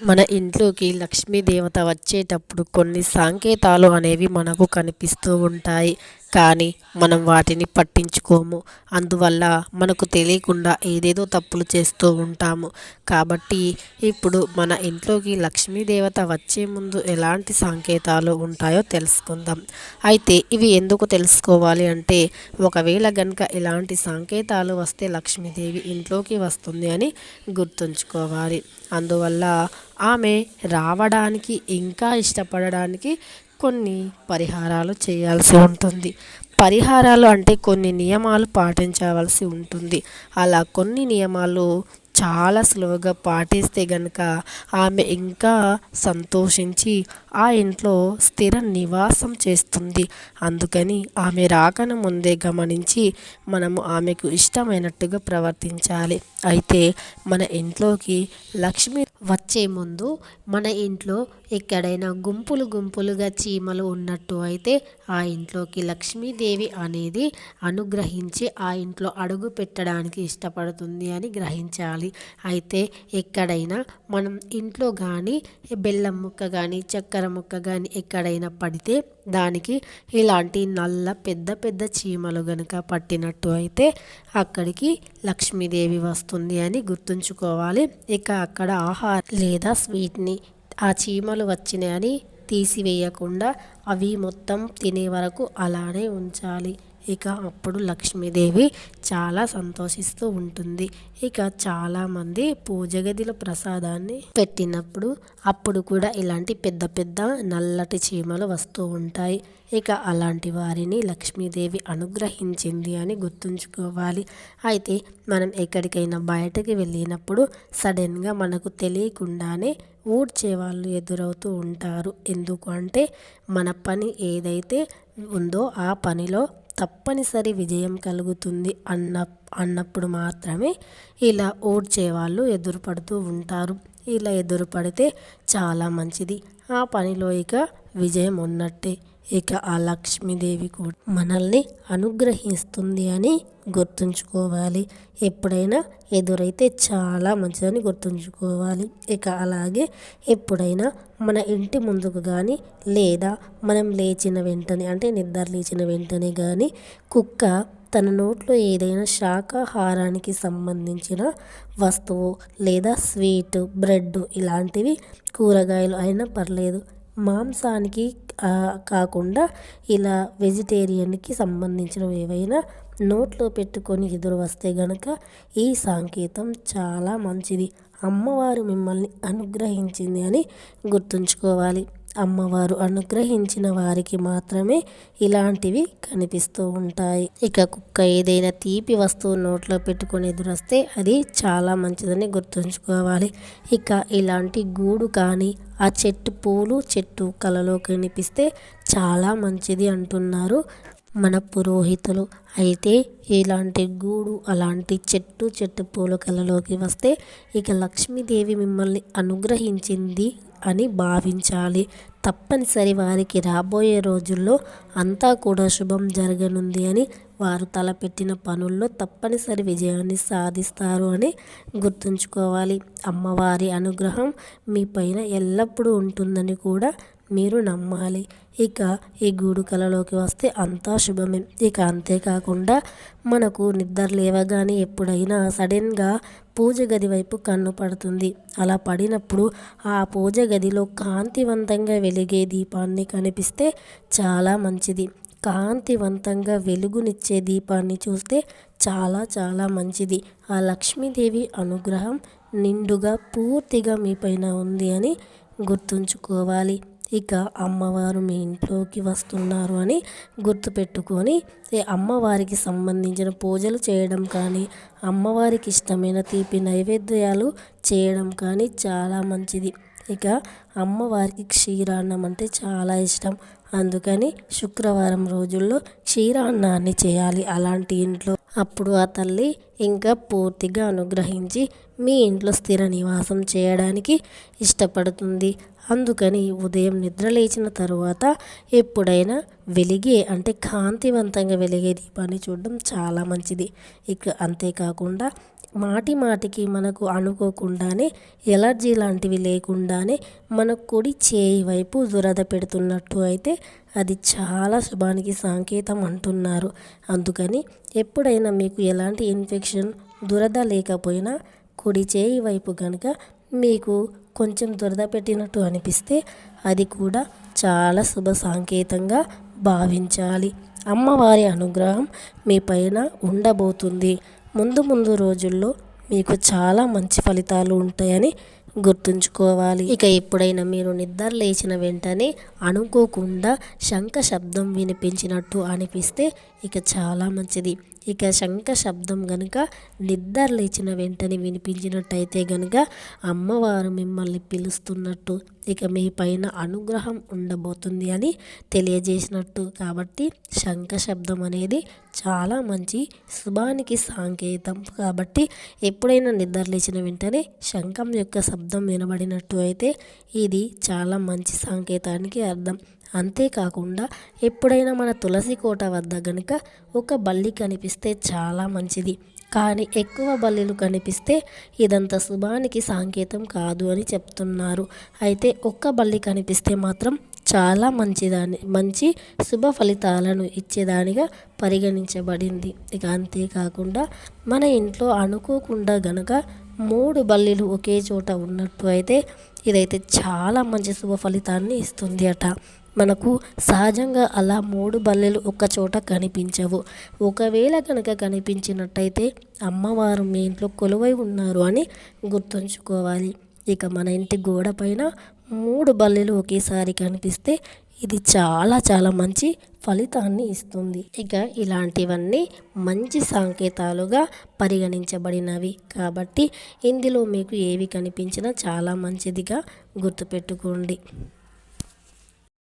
మన ఇంట్లోకి లక్ష్మీదేవత వచ్చేటప్పుడు కొన్ని సంకేతాలు అనేవి మనకు కనిపిస్తూ ఉంటాయి. కానీ మనం వాటిని పట్టించుకోము. అందువల్ల మనకు తెలియకుండా ఏదేదో తప్పులు చేస్తూ ఉంటాము. కాబట్టి ఇప్పుడు మన ఇంట్లోకి లక్ష్మీదేవత వచ్చే ముందు ఎలాంటి సంకేతాలు ఉంటాయో తెలుసుకుందాం. అయితే ఇవి ఎందుకు తెలుసుకోవాలి అంటే ఒకవేళ గనుక ఇలాంటి సంకేతాలు వస్తే లక్ష్మీదేవి ఇంట్లోకి వస్తుంది అని గుర్తుంచుకోవాలి. అందువల్ల ఆమె రావడానికి ఇంకా ఇష్టపడడానికి కొన్ని పరిహారాలు చేయాల్సి ఉంటుంది. పరిహారాలు అంటే కొన్ని నియమాలు పాటించవలసి ఉంటుంది. అలా కొన్ని నియమాలు చాలా స్లోగా పాటిస్తే గనక ఆమె ఇంకా సంతోషించి ఆ ఇంట్లో స్థిర నివాసం చేస్తుంది. అందుకని ఆమె రాకన ముందే గమనించి మనము ఆమెకు ఇష్టమైనట్టుగా ప్రవర్తించాలి. అయితే మన ఇంట్లోకి లక్ష్మి వచ్చే ముందు మన ఇంట్లో ఎక్కడైనా గుంపులు గుంపులుగా చీమలు ఉన్నట్టు అయితే ఆ ఇంట్లోకి లక్ష్మీదేవి అనేది అనుగ్రహించి ఆ ఇంట్లో అడుగు పెట్టడానికి ఇష్టపడుతుంది అని గ్రహించాలి. అయితే ఎక్కడైనా మనం ఇంట్లో కానీ బెల్లం ముక్క కానీ చక్కెర ముక్క కానీ ఎక్కడైనా పడితే దానికి ఇలాంటి నల్ల పెద్ద పెద్ద చీమలు గనుక పట్టినట్టు అయితే అక్కడికి లక్ష్మీదేవి వస్తుంది అని గుర్తుంచుకోవాలి. ఇక అక్కడ ఆహార లేదా స్వీట్ని ఆ చీమలు వచ్చినాయని తీసివేయకుండా అవి మొత్తం తినే వరకు అలానే ఉంచాలి. ఇక అప్పుడు లక్ష్మీదేవి చాలా సంతోషిస్తూ ఉంటుంది. ఇక చాలామంది పూజ గదిలో ప్రసాదాన్ని పెట్టినప్పుడు అప్పుడు కూడా ఇలాంటి పెద్ద పెద్ద నల్లటి చీమలు వస్తూ ఉంటాయి. ఇక అలాంటి వారిని లక్ష్మీదేవి అనుగ్రహించింది అని గుర్తుంచుకోవాలి. అయితే మనం ఎక్కడికైనా బయటకి వెళ్ళినప్పుడు సడన్గా మనకు తెలియకుండానే ఊడ్చే వాళ్ళు ఎదురవుతూ ఉంటారు. ఎందుకు అంటే మన పని ఏదైతే ఉందో ఆ పనిలో తప్పనిసరి విజయం కలుగుతుంది అన్న అన్నప్పుడు మాత్రమే ఇలా ఓడ్చే వాళ్ళు ఎదురుపడుతూ ఉంటారు. ఇలా ఎదురుపడితే చాలా మంచిది. ఆ పనిలో ఇక విజయం ఉన్నట్టే. ఇక ఆ లక్ష్మీదేవి కూడా మనల్ని అనుగ్రహిస్తుంది అని గుర్తుంచుకోవాలి. ఎప్పుడైనా ఎదురైతే చాలా మంచిదని గుర్తుంచుకోవాలి. ఇక అలాగే ఎప్పుడైనా మన ఇంటి ముందుకు కానీ లేదా మనం లేచిన వెంటనే అంటే నిద్ర లేచిన వెంటనే కానీ కుక్క తన నోట్లో ఏదైనా శాకాహారానికి సంబంధించిన వస్తువు లేదా స్వీట్ బ్రెడ్ ఇలాంటివి కూరగాయలు అయినా పర్లేదు. మాంసానికి కాకుండా ఇలా వెజిటేరియన్కి సంబంధించినవి ఏవైనా నోట్లో పెట్టుకొని ఎదురు వస్తే గనక ఈ సంకేతం చాలా మంచిది. అమ్మవారు మిమ్మల్ని అనుగ్రహించింది అని గుర్తుంచుకోవాలి. అమ్మవారు అనుగ్రహించిన వారికి మాత్రమే ఇలాంటివి కనిపిస్తూ ఉంటాయి. ఇక కుక్క ఏదైనా తీపి వస్తువు నోట్లో పెట్టుకొని ఎదురొస్తే అది చాలా మంచిదని గుర్తుంచుకోవాలి. ఇక ఇలాంటి గూడు కానీ ఆ చెట్టు పూలు చెట్టు కలలో కనిపిస్తే చాలా మంచిది అంటున్నారు మన పురోహితులు. అయితే ఇలాంటి గూడు అలాంటి చెట్టు చెట్టు పూల కలలోకి వస్తే ఇక లక్ష్మీదేవి మిమ్మల్ని అనుగ్రహించింది అని భావించాలి. తప్పనిసరి వారికి రాబోయే రోజుల్లో అంతా కూడా శుభం జరగనుంది అని వారు తలపెట్టిన పనుల్లో తప్పనిసరి విజయాన్ని సాధిస్తారు అని గుర్తుంచుకోవాలి. అమ్మవారి అనుగ్రహం మీ పైన ఎల్లప్పుడూ ఉంటుందని కూడా మీరు నమ్మాలి. ఇక ఈ గూడు కలలోకి వస్తే అంతా శుభమే. ఇక అంతేకాకుండా మనకు నిద్ర లేవగానే ఎప్పుడైనా సడన్గా పూజ గది వైపు కన్ను పడుతుంది. అలా పడినప్పుడు ఆ పూజ గదిలో కాంతివంతంగా వెలిగే దీపాన్ని కనిపిస్తే చాలా మంచిది. కాంతివంతంగా వెలుగునిచ్చే దీపాన్ని చూస్తే చాలా చాలా మంచిది. ఆ లక్ష్మీదేవి అనుగ్రహం నిండుగా పూర్తిగా మీపైన ఉంది అని గుర్తుంచుకోవాలి. ఇక అమ్మవారు మీ ఇంట్లోకి వస్తున్నారు అని గుర్తుపెట్టుకొని అమ్మవారికి సంబంధించిన పూజలు చేయడం కానీ అమ్మవారికి ఇష్టమైన తీపి నైవేద్యాలు చేయడం కానీ చాలా మంచిది. ఇక అమ్మవారికి క్షీరాన్నం అంటే చాలా ఇష్టం. అందుకని శుక్రవారం రోజుల్లో క్షీరాన్నాన్ని చేయాలి. అలాంటి ఇంట్లో అప్పుడు ఆ తల్లి ఇంకా పూర్తిగా అనుగ్రహించి మీ ఇంట్లో స్థిర నివాసం చేయడానికి ఇష్టపడుతుంది. అందుకని ఉదయం నిద్ర లేచిన తరువాత ఎప్పుడైనా వెలిగే అంటే కాంతివంతంగా వెలిగే దీపాన్ని చూడడం చాలా మంచిది. ఇక అంతేకాకుండా మాటి మాటికి మనకు అనుకోకుండానే ఎలర్జీ లాంటివి లేకుండానే మన కుడి చేయి వైపు దురద పెడుతున్నట్టు అయితే అది చాలా శుభానికి సంకేతం అంటున్నారు. అందుకని ఎప్పుడైనా మీకు ఎలాంటి ఇన్ఫెక్షన్ దురద లేకపోయినా కుడి చేయి వైపు కనుక మీకు కొంచెం దురద పెట్టినట్టు అనిపిస్తే అది కూడా చాలా శుభ సంకేతంగా భావించాలి. అమ్మవారి అనుగ్రహం మీ పైన ఉండబోతుంది. ముందు ముందు రోజుల్లో మీకు చాలా మంచి ఫలితాలు ఉంటాయని గుర్తుంచుకోవాలి. ఇక ఎప్పుడైనా మీరు నిద్ర లేచిన వెంటనే అనుకోకుండా శంఖ శబ్దం వినిపించినట్టు అనిపిస్తే ఇక చాలా మంచిది. ఇక శంఖ శబ్దం గనుక నిద్ర లేచిన వెంటనే వినిపించినట్టయితే గనుక అమ్మవారు మిమ్మల్ని పిలుస్తున్నట్టు ఇక మీ పైన అనుగ్రహం ఉండబోతుంది అని తెలియజేసినట్టు. కాబట్టి శంఖ శబ్దం అనేది చాలా మంచి శుభానికి సంకేతం. కాబట్టి ఎప్పుడైనా నిద్ర లేచిన వెంటనే శంఖం యొక్క శబ్దం వినబడినట్టు అయితే ఇది చాలా మంచి సంకేతానికి అర్థం. అంతేకాకుండా ఎప్పుడైనా మన తులసి కోట వద్ద గనుక ఒక బల్లి కనిపిస్తే చాలా మంచిది. కానీ ఎక్కువ బల్లిలు కనిపిస్తే ఇదంతా శుభానికి సంకేతం కాదు అని చెప్తున్నారు. అయితే ఒక్క బల్లి కనిపిస్తే మాత్రం చాలా మంచిదాని మంచి శుభ ఫలితాలను ఇచ్చేదానిగా పరిగణించబడింది. ఇక అంతేకాకుండా మన ఇంట్లో అనుకోకుండా గనక మూడు బల్లీలు ఒకే చోట ఉన్నట్టు అయితే ఇదైతే చాలా మంచి శుభ ఫలితాన్ని ఇస్తుంది అట. మనకు సహజంగా అలా మూడు బల్లెలు ఒక చోట కనిపించవు. ఒకవేళ కనుక కనిపించినట్టయితే అమ్మవారు మీ ఇంట్లో కొలువై ఉన్నారు అని గుర్తుంచుకోవాలి. ఇక మన ఇంటి గోడ పైన మూడు బల్లెలు ఒకేసారి కనిపిస్తే ఇది చాలా చాలా మంచి ఫలితాన్ని ఇస్తుంది. ఇక ఇలాంటివన్నీ మంచి సంకేతాలుగా పరిగణించబడినవి. కాబట్టి ఇందులో మీకు ఏవి కనిపించినా చాలా మంచిదిగా గుర్తుపెట్టుకోండి.